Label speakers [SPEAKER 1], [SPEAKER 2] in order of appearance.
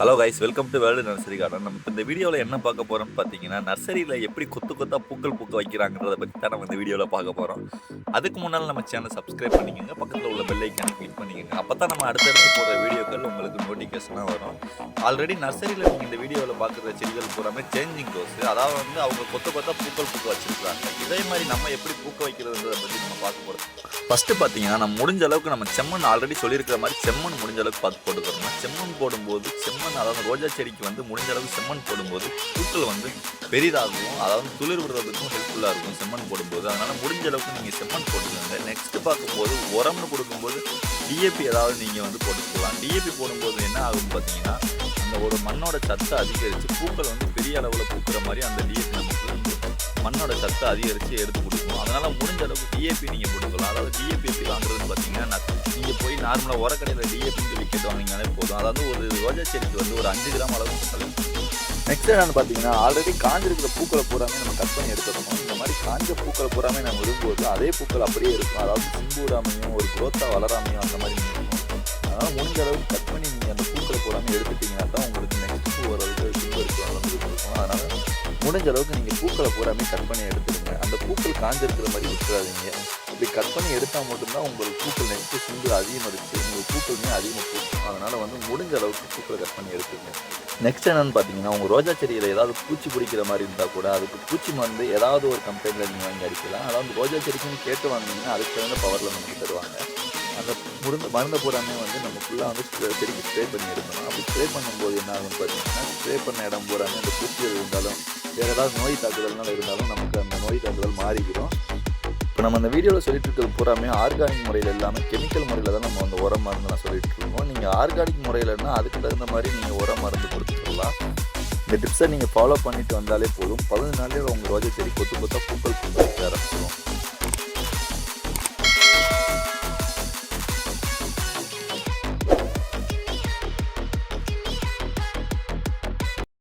[SPEAKER 1] Hello guys welcome to world nursery garden நம்ம இந்த வீடியோவில் என்ன பார்க்க போகிறோம்னு பார்த்தீங்கன்னா நர்சரியில் எப்படி கொத்து கொத்தா பூக்கள் பூக்க வைக்கிறாங்கிறத பற்றி தான் நம்ம இந்த வீடியோவில் பார்க்க போகிறோம் அதுக்கு முன்னால் நம்ம சேனல் சப்ஸ்கிரைப் பண்ணிக்கோங்க. பக்கத்தில் உள்ள பெல்லைக்கான கிளிக் பண்ணிக்கோங்க. அப்போ தான் நம்ம அடுத்தடுத்து போகிற வீடியோக்கள் உங்களுக்கு நோட்டிஃபிகேஷனாக வரும். ஆல்ரெடி நர்சரியில் நீங்கள் இந்த வீடியோவில் பார்க்குற செடிகள் பூராமே சேஞ்சிங் ரோஸ் அதாவது வந்து அவங்க கொத்து கொத்தா பூக்கள் பூக்க வச்சிருக்காங்க. இதே மாதிரி நம்ம எப்படி பூக்க வைக்கிறதுன்றதை பற்றி நம்ம பார்க்க போகிறோம் ஃபஸ்ட்டு பார்த்தீங்கன்னா நம்ம முடிஞ்ச அளவுக்கு நம்ம செம்மண் ஆல்ரெடி சொல்லியிருக்கிற மாதிரி செம்மண் முடிஞ்ச அளவுக்கு பார்த்து போட்டுக்கிறோம் செம்மண் போடும்போது செம்மண் அதாவது ரோஜா செடிக்கு வந்து முடிஞ்ச அளவுக்கு செம்மண் போடும்போது பூக்கள் வந்து பெரிதாகவும் அதாவது துளிர் விடுறதுக்கும் ஹெல்ப்ஃபுல்லாக இருக்கும் செம்மண் போடும்போது. அதனால் முடிஞ்ச அளவுக்கு நீங்கள் செம்மண் போட்டுக்கோங்க. நெக்ஸ்ட்டு பார்க்கும்போது உரம்னு கொடுக்கும்போது டிஏபி ஏதாவது நீங்கள் வந்து போட்டுக்கலாம். டிஏபி போடும்போது என்ன ஆகும் பார்த்தீங்கன்னா அந்த ஒரு மண்ணோட சத்தை அதிகரித்து பூக்கள் வந்து பெரிய அளவில் பூக்கிற மாதிரி அந்த டிஏபி நமக்கு மண்ணோட சத்தை அதிகரித்து எடுத்து கொடுக்கும். அதனால் முடிஞ்ச அளவுக்கு டிஏபி நீங்கள் கொடுக்கலாம் அதாவது டிஏபி எப்படி வாங்குறதுன்னு பார்த்தீங்கன்னா நார்மலாக உரக்கடையில் டிஏபின்னு விக்கெட் வாங்கினாலே போதும். அதாவது ஒரு ரோஜா செடிக்கு வந்து ஒரு அஞ்சு கிராம் அளவு கொடுக்கலாம் நெக்ஸ்ட் என்னென்னு பார்த்தீங்கன்னா ஆல்ரெடி காஞ்சிருக்கிற பூக்களை பூராமே நம்ம கட் பண்ணி எடுத்துக்கணும் இந்த மாதிரி காஞ்ச பூக்களை பூராமே நம்ம விடும்போது அதே பூக்கள் அப்படியே இருக்கும். அதாவது சிம்பூடாமையும் ஒரு குரோத்தாக வளராமையும் அந்த மாதிரி இருக்கும் அதனால் முடிஞ்ச அளவுக்கு கட் பண்ணி நீங்கள் அந்த பூக்களை பூராமே எடுத்துட்டீங்கன்னா தான் உங்களுக்கு நெக்ஸ்ட் பூ வரதுக்கு சிம்பு இருக்கு வளர்ந்து இருக்கும் அதனால் முடிஞ்ச அளவுக்கு நீங்கள் பூக்களை பூராமே கட் பண்ணி எடுத்துடுங்க. அந்த பூக்கள் காஞ்சிருக்கிற மாதிரி விட்டுறாதீங்க. இப்படி கட் பண்ணி எடுத்தால் மட்டும்தான் உங்களுக்கு பூக்கள் நெக்ஸ்ட்டு சிந்து இருக்குது உங்கள் பூக்களுமே அதிகமாக பூக்கும் அதனால் வந்து முடிஞ்ச அளவுக்கு பூக்களை கட் பண்ணி எடுத்துங்க நெக்ஸ்ட் என்னன்னு பார்த்தீங்கன்னா உங்கள் ரோஜா செடியில் ஏதாவது பூச்சி பிடிக்கிற மாதிரி இருந்தால் கூட அதுக்கு பூச்சி மருந்து ஏதாவது ஒரு கம்பெனியில் நீங்கள் வாங்கி அடிக்கலாம். அதாவது ரோஜா செடிக்குன்னு கேட்டு வாங்கினீங்கன்னா அதுக்கு தகுந்த பவரில் நமக்கு தருவாங்க. அந்த முருந்த மருந்தை பூராமே வந்து நம்ம ஃபுல்லாக வந்து செடிக்கு ஸ்ப்ரே பண்ணி எடுக்கணும். அப்படி ஸ்ப்ரே பண்ணும்போது என்ன ஆகும்னு பார்த்தீங்கன்னா ஸ்ப்ரே பண்ண இடம் பூராமே அந்த பூச்சிகள் இருந்தாலும் வேறு ஏதாவது நோய் தாக்குதல்னால இருந்தாலும் நமக்கு அந்த நோய் தாக்குதல் மாறிக்கிறோம் இப்போ நம்ம அந்த வீடியோவில் சொல்லிட்டு இருக்கிறது பூராமே ஆர்கானிக் முறையில் இல்லாமல் கெமிக்கல் முறையில் தான் நம்ம அந்த உரம் மருந்துலாம் சொல்லிட்டு இருக்கோம் நீங்கள் ஆர்கானிக் முறையிலன்னா அதுக்கு தகுந்த மாதிரி நீங்கள் உரம் மருந்து கொடுத்துக்கலாம் இந்த டிப்ஸை நீங்கள் ஃபாலோ பண்ணிட்டு வந்தாலே போதும். பதினஞ்சு நாளில் உங்கள் ரோஜா செடி கொத்து கொத்தா பூக்கள் பூக்க ஆரம்பிச்சிடும்.